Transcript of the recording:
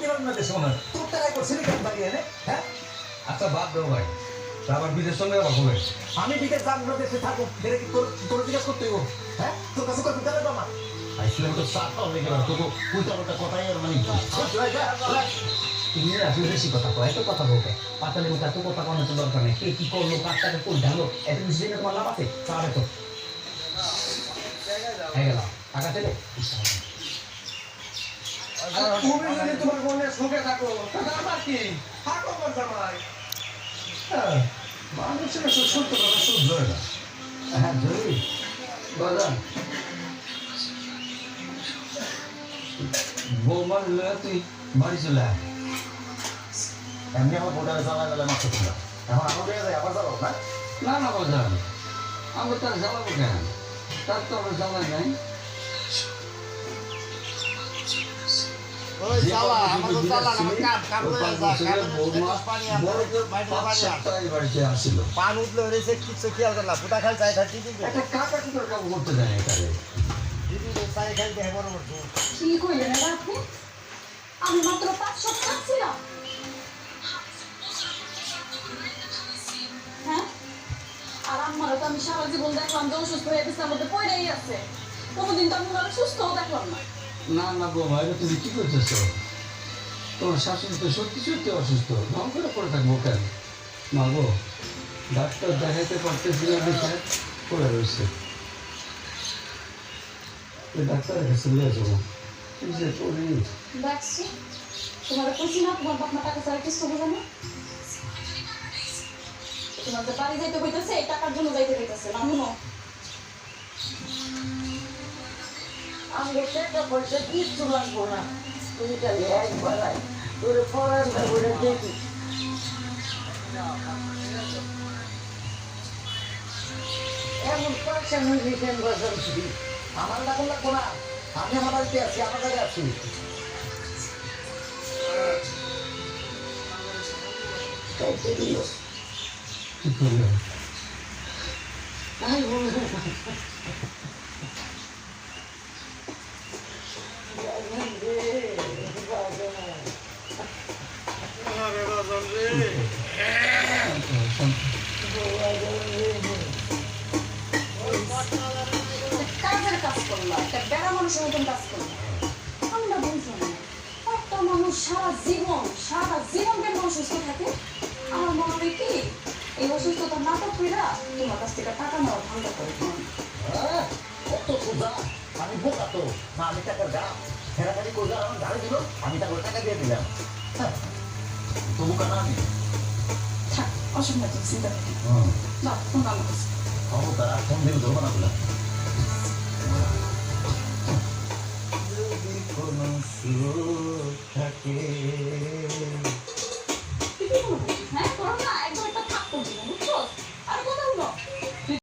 দেশে মনে হয়। তোর টাকায় করছিলি কেন বাড়ি এনে হ্যাঁ? আচ্ছা বাদ দাও ভাই। তা আবার বিদেশ সঙ্গে আবার হবে। আমি বিদেশ যাব না দেশে থাকব এটা কি তোর তোর জিজ্ঞেস করতে হইব? হ্যাঁ? তোর কাছে কত টাকা জমা? আইসলাম তো সাত পাও লেগে তো উল্টা পাল্টা কথাই আর মানে? কি? তুমি আসলে বেশি কথা কয় এত কথা বলতে। পাতালে মুখে এত কথা কোনো তো দরকার নেই। কে কি করল কার টাকা কোন ঢালো এত কিছু তোমার লাভ আছে? তাহলে তো। হয়ে গেল। টাকা দিলে তুমি যদি তোমার বোনের সুখে থাকো তাহলে আমার কি থাকো জামাই মানুষের সত্য কথা সহ্য হয় না হ্যাঁ জরুরি বাজান বৌমার লয়ে তুই বাড়ি চলে আয় এমনি আমার বোটারে জ্বালা গেলে মাত্র ছিল এখন লেগে যায় আবার যাব না। না না বাজান আমরা তার জ্বালাবো কেন? তার তো আমরা জ্বালা নাই। আমি মাত্র হ্যাঁ আর তো আমি সারা জীবন দেখলাম যে অসুস্থ হয়ে বিছানার মধ্যে পড়েই আছে। কোনোদিন তো আমি সুস্থও দেখলাম না। না না গো এটা তুমি কি করতেছো? তোমার শাশুড়ি তো সত্যি সত্যি অসুস্থ। নাম করে পড়ে থাকব কেন? মা গো, ডাক্তার দেখাইতে পারতেছি না দেখে পড়ে রয়েছে। ওই ডাক্তারের কাছে নিয়ে যাব। দেখছি। তোমার কইছি না, তোমার বাপ মা টাকা ছাড়া কিছু বোঝে না। তোমার যে বাড়ি যাইতে হইতেছে টাকার জন্য যাইতে হইতেছে, না আমাকে টাকা পয়সা কিচ্ছু লাগবো না। তুমি খালি একবার আয় তোরে পড়াশোনা করে দেখি। এমন পয়সা নিয়ে কেন বসাচ্ছি আমার লাগো লাগবো না। আমি আমার বাড়িতে আছি আমার জায়গায় আছি। খাইতে দিল। সারা জীবন সারা জীবন কেন থাকে আমার মনে কি এই অসুস্থতা নাটক কইরা তোমার কাছ থেকে টাকা নেওয়া ধান্দা করে কত সোজা আমি বোকা তো না আমি টাকার দাম ফেরাফেরি করলে আমার গাড়ি আমি টাকা টাকা দিয়ে দিলাম হ্যাঁ, তো বোকা না আমি থাক অসুবিধা নেই, চিন্তা করি হুম না ফোন আমার কাছে বোকা ফোন দিলে ধরবো না বললাম